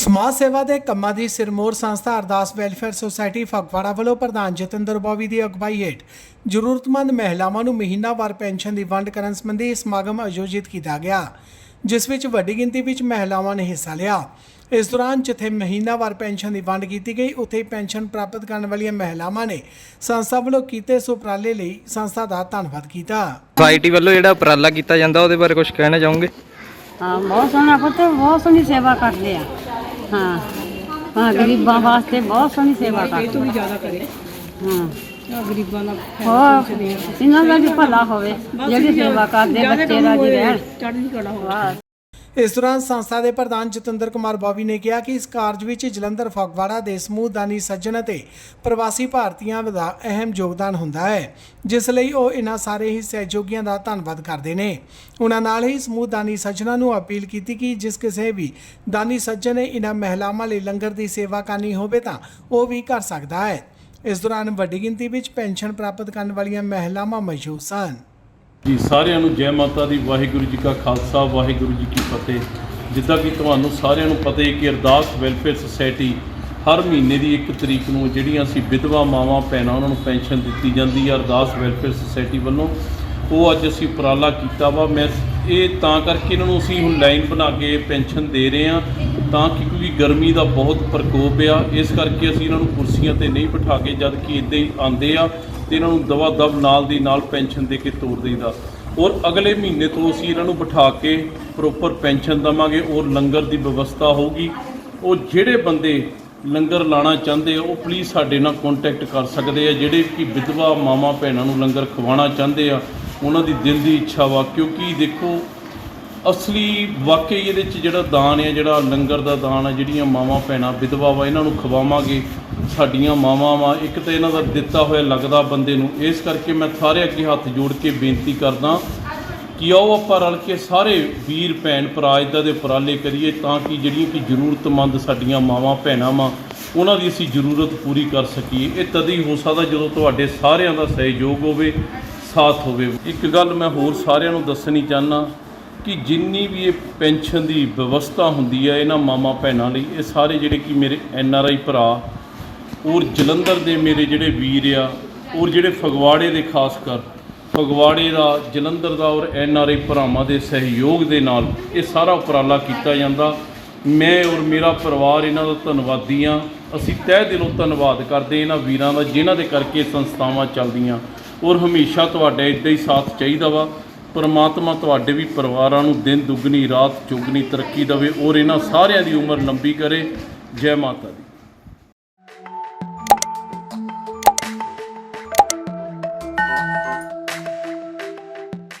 ਸਮਾਜ ਸੇਵਾ ਦੇ ਕੰਮਾਂ ਦੀ ਸਿਰਮੌਰ ਸੰਸਥਾ ਅਰਦਾਸ ਵੈਲਫੇਅਰ ਸੁਸਾਇਟੀ ਫਗਵਾੜਾ ਵੱਲੋਂ ਪ੍ਰਧਾਨ ਜਤਿੰਦਰ ਬੋਵੀ ਦੀ ਅਗਵਾਈ ਹੇਠ ਜ਼ਰੂਰਤਮੰਦ ਮਹਿਲਾਵਾਂ ਨੂੰ ਮਹੀਨਾਵਾਰ ਪੈਨਸ਼ਨ ਦੀ ਵੰਡ ਕਰਨ ਸੰਬੰਧੀ ਸਮਾਗਮ ਆਯੋਜਿਤ ਕੀਤਾ ਗਿਆ ਜਿਸ ਵਿੱਚ ਵੱਡੀ ਗਿਣਤੀ ਵਿੱਚ ਮਹਿਲਾਵਾਂ ਨੇ ਹਿੱਸਾ ਲਿਆ। ਇਸ ਦੌਰਾਨ ਜਿੱਥੇ ਮਹੀਨਾਵਾਰ ਪੈਨਸ਼ਨ ਦੀ ਵੰਡ ਕੀਤੀ ਗਈ ਉੱਥੇ ਹੀ ਪੈਨਸ਼ਨ ਪ੍ਰਾਪਤ ਕਰਨ ਵਾਲੀਆਂ ਮਹਿਲਾਵਾਂ ਨੇ ਸੰਸਥਾ ਵੱਲੋਂ ਕੀਤੇ ਸੁਪਰਾਲੇ ਲਈ ਸੰਸਥਾ ਦਾ ਧੰਨਵਾਦ ਕੀਤਾ। ਸੁਸਾਇਟੀ ਵੱਲੋਂ ਜਿਹੜਾ ਉਪਰਾਲਾ ਕੀਤਾ ਜਾਂਦਾ ਉਹਦੇ ਬਾਰੇ ਕੁਝ ਕਹਿਣਾ ਚਾਹੋਗੇ? ਹਾਂ ਬਹੁਤ ਸੋਹਣਾ ਪੁੱਤ ਬਹੁਤ ਸੋਹਣੀ ਸੇਵਾ ਕਰਦੇ ਆ। ਹਾਂ। ਹਾਂ ਗਰੀਬਾਂ ਵਾਸਤੇ ਬਹੁਤ ਸੋਹਣੀ ਸੇਵਾ ਕਰਦੇ ਇਹ ਤੋਂ ਵੀ ਜ਼ਿਆਦਾ ਕਰੇ। ਹਾਂ। ਗਰੀਬਾਂ ਦਾ ਹੋਰ ਇਹਨਾਂ ਦਾ ਵੀ ਭਲਾ ਹੋਵੇ ਜਿਹੜੀ ਸੇਵਾ ਕਰਦੇ ਬੱਚੇ ਦਾ ਜੀ ਰਹਿਣ। ਚੜ੍ਹਦੀ ਕਲਾ ਹੋਵੇ। ਇਸ ਦੌਰਾਨ ਸੰਸਥਾ ਦੇ ਪ੍ਰਧਾਨ ਜਤਿੰਦਰ ਕੁਮਾਰ ਬੋਵੀ ਨੇ ਕਿਹਾ ਕਿ ਇਸ ਕਾਰਜ ਵਿੱਚ ਜਲੰਧਰ, ਫਗਵਾੜਾ ਦੇ ਸਮੂਹ ਦਾਨੀ ਸੱਜਣ ਅਤੇ ਪ੍ਰਵਾਸੀ ਭਾਰਤੀਆਂ ਦਾ ਅਹਿਮ ਯੋਗਦਾਨ ਹੁੰਦਾ ਹੈ, ਜਿਸ ਲਈ ਉਹ ਇਹਨਾਂ ਸਾਰੇ ਹੀ ਸਹਿਯੋਗੀਆਂ ਦਾ ਧੰਨਵਾਦ ਕਰਦੇ ਨੇ। ਉਹਨਾਂ ਨਾਲ ਹੀ ਸਮੂਹ ਦਾਨੀ ਸੱਜਣਾਂ ਨੂੰ ਅਪੀਲ ਕੀਤੀ ਕਿ ਜਿਸ ਕਿਸੇ ਵੀ ਦਾਨੀ ਸੱਜਣ ਨੇ ਇਹਨਾਂ ਮਹਿਲਾਵਾਂ ਲਈ ਲੰਗਰ ਦੀ ਸੇਵਾ ਕਰਨੀ ਹੋਵੇ ਤਾਂ ਉਹ ਵੀ ਕਰ ਸਕਦਾ ਹੈ। ਇਸ ਦੌਰਾਨ ਵੱਡੀ ਗਿਣਤੀ ਵਿੱਚ ਪੈਨਸ਼ਨ ਪ੍ਰਾਪਤ ਕਰਨ ਵਾਲੀਆਂ ਮਹਿਲਾਵਾਂ ਮੌਜੂਦ ਸਨ। ਜੀ, ਸਾਰਿਆਂ ਨੂੰ ਜੈ ਮਾਤਾ ਦੀ, ਵਾਹਿਗੁਰੂ ਜੀ ਕਾ ਖਾਲਸਾ, ਵਾਹਿਗੁਰੂ ਜੀ ਕੀ ਫਤਿਹ। ਜਿੱਦਾਂ ਕਿ ਤੁਹਾਨੂੰ ਸਾਰਿਆਂ ਨੂੰ ਪਤਾ ਹੈ ਕਿ ਅਰਦਾਸ ਵੈਲਫੇਅਰ ਸੁਸਾਇਟੀ ਹਰ ਮਹੀਨੇ ਦੀ 1 ਤਰੀਕ ਨੂੰ ਜਿਹੜੀਆਂ ਅਸੀਂ ਵਿਧਵਾ ਮਾਵਾਂ, ਭੈਣਾਂ, ਉਹਨਾਂ ਨੂੰ ਪੈਨਸ਼ਨ ਦਿੱਤੀ ਜਾਂਦੀ ਹੈ ਅਰਦਾਸ ਵੈਲਫੇਅਰ ਸੁਸਾਇਟੀ ਵੱਲੋਂ। ਉਹ ਅੱਜ ਅਸੀਂ ਉਪਰਾਲਾ ਕੀਤਾ ਵਾ। ਮੈਂ ਇਹ ਤਾਂ ਕਰਕੇ ਇਹਨਾਂ ਨੂੰ ਅਸੀਂ ਹੁਣ ਲਾਈਨ ਬਣਾ ਕੇ ਪੈਨਸ਼ਨ ਦੇ ਰਹੇ ਹਾਂ ਤਾਂ ਕਿ ਕਿਉਂਕਿ ਗਰਮੀ ਦਾ ਬਹੁਤ ਪ੍ਰਕੋਪ ਆ। ਇਸ ਕਰਕੇ ਅਸੀਂ ਇਹਨਾਂ ਨੂੰ ਕੁਰਸੀਆਂ ਤੇ ਨਹੀਂ ਬਿਠਾ ਕੇ ਜਦ ਕਿ ਇੱਦਾਂ ਹੀ ਆਉਂਦੇ ਆ ਤੇ ਇਹਨਾਂ ਨੂੰ ਦਵਾ ਦਬ ਨਾਲ ਦੀ ਨਾਲ ਪੈਨਸ਼ਨ ਦੇ ਕੇ ਤੋਰ ਦੇਈਦਾ। ਔਰ ਅਗਲੇ ਮਹੀਨੇ ਤੋਂ ਅਸੀਂ ਇਹਨਾਂ ਨੂੰ ਬਿਠਾ ਕੇ ਪ੍ਰੋਪਰ ਪੈਨਸ਼ਨ ਦਵਾਂਗੇ ਔਰ ਲੰਗਰ ਦੀ ਵਿਵਸਥਾ ਹੋਊਗੀ। ਉਹ ਜਿਹੜੇ ਬੰਦੇ ਲੰਗਰ ਲਾਣਾ ਚਾਹੁੰਦੇ ਆ, ਉਹ ਪਲੀਜ਼ ਸਾਡੇ ਨਾਲ ਕੰਟੈਕਟ ਕਰ ਸਕਦੇ ਆ। ਜਿਹੜੇ ਕਿ ਵਿਧਵਾ ਮਾਵਾਂ ਭੈਣਾਂ ਨੂੰ ਲੰਗਰ ਖਵਾਉਣਾ ਚਾਹੁੰਦੇ ਆ ਉਹਨਾਂ ਦੀ ਦਿਲ ਦੀ ਇੱਛਾ ਵਾ, ਕਿਉਂਕਿ ਦੇਖੋ, ਅਸਲੀ ਵਾਕਈ ਇਹਦੇ ਚ ਜਿਹੜਾ ਦਾਨ ਹੈ ਜਿਹੜਾ ਲੰਗਰ ਦਾ ਦਾਨ ਹੈ ਜਿਹੜੀਆਂ ਮਾਵਾਂ ਭੈਣਾਂ ਵਿਧਵਾ ਵਾ, ਇਹਨਾਂ ਨੂੰ ਖਵਾਵਾਂਗੇ, ਸਾਡੀਆਂ ਮਾਵਾਂ ਵਾ। ਇੱਕ ਤਾਂ ਇਹਨਾਂ ਦਾ ਦਿੱਤਾ ਹੋਇਆ ਲੱਗਦਾ ਬੰਦੇ ਨੂੰ। ਇਸ ਕਰਕੇ ਮੈਂ ਸਾਰੇ ਅੱਗੇ ਹੱਥ ਜੋੜ ਕੇ ਬੇਨਤੀ ਕਰਦਾ ਕਿ ਆਓ ਆਪਾਂ ਰਲ ਕੇ ਸਾਰੇ ਵੀਰ ਭੈਣ ਭਰਾ ਇੱਦਾਂ ਦੇ ਉਪਰਾਲੇ ਕਰੀਏ, ਤਾਂ ਕਿ ਜਿਹੜੀਆਂ ਕਿ ਜ਼ਰੂਰਤਮੰਦ ਸਾਡੀਆਂ ਮਾਵਾਂ ਭੈਣਾਂ ਵਾ, ਉਹਨਾਂ ਦੀ ਅਸੀਂ ਜ਼ਰੂਰਤ ਪੂਰੀ ਕਰ ਸਕੀਏ। ਇਹ ਤਦ ਹੀ ਹੋ ਸਕਦਾ ਜਦੋਂ ਤੁਹਾਡੇ ਸਾਰਿਆਂ ਦਾ ਸਹਿਯੋਗ ਹੋਵੇ। ਸਾਥ ਹੋਵੇ। ਇੱਕ ਗੱਲ ਮੈਂ ਹੋਰ ਸਾਰਿਆਂ ਨੂੰ ਦੱਸਣੀ ਚਾਹਨਾ ਕਿ ਜਿੰਨੀ ਵੀ ਇਹ ਪੈਨਸ਼ਨ ਦੀ ਵਿਵਸਥਾ ਹੁੰਦੀ ਹੈ ਇਹਨਾਂ ਮਾਮਾ ਭੈਣਾਂ ਲਈ, ਇਹ ਸਾਰੇ ਜਿਹੜੇ ਕਿ ਮੇਰੇ ਐਨ ਆਰ ਆਈ ਭਰਾ, ਔਰ ਜਲੰਧਰ ਦੇ ਮੇਰੇ ਜਿਹੜੇ ਵੀਰ ਆ, ਔਰ ਜਿਹੜੇ ਫਗਵਾੜੇ ਦੇ ਖਾਸ ਕਰ, ਫਗਵਾੜੇ ਦਾ, ਜਲੰਧਰ ਦਾ ਔਰ ਐਨ ਆਰ ਆਈ ਭਰਾਵਾਂ ਦੇ ਸਹਿਯੋਗ ਦੇ ਨਾਲ ਇਹ ਸਾਰਾ ਉਪਰਾਲਾ ਕੀਤਾ ਜਾਂਦਾ। ਮੈਂ ਔਰ ਮੇਰਾ ਪਰਿਵਾਰ ਇਹਨਾਂ ਦਾ ਧੰਨਵਾਦੀ ਆ ਅਸੀਂ ਤਹਿ ਦਿਲੋਂ ਧੰਨਵਾਦ ਕਰਦੇ ਇਹਨਾਂ ਵੀਰਾਂ ਦਾ, ਜਿਨ੍ਹਾਂ ਦੇ ਕਰਕੇ ਸੰਸਥਾਵਾਂ ਚੱਲਦੀਆਂ। ਔਰ ਹਮੇਸ਼ਾ ਤੁਹਾਡਾ ਇਦਾਂ ਹੀ ਸਾਥ ਚਾਹੀਦਾ ਵਾ। ਪਰਮਾਤਮਾ ਤੁਹਾਡੇ ਵੀ ਪਰਿਵਾਰਾਂ ਨੂੰ ਦਿਨ ਦੁੱਗਣੀ, ਰਾਤ ਚੁਗਣੀ ਤਰੱਕੀ ਦੇਵੇ ਔਰ ਇਹਨਾਂ ਸਾਰਿਆਂ ਦੀ ਉਮਰ ਲੰਬੀ ਕਰੇ। ਜੈ ਮਾਤਾ ਦੀ।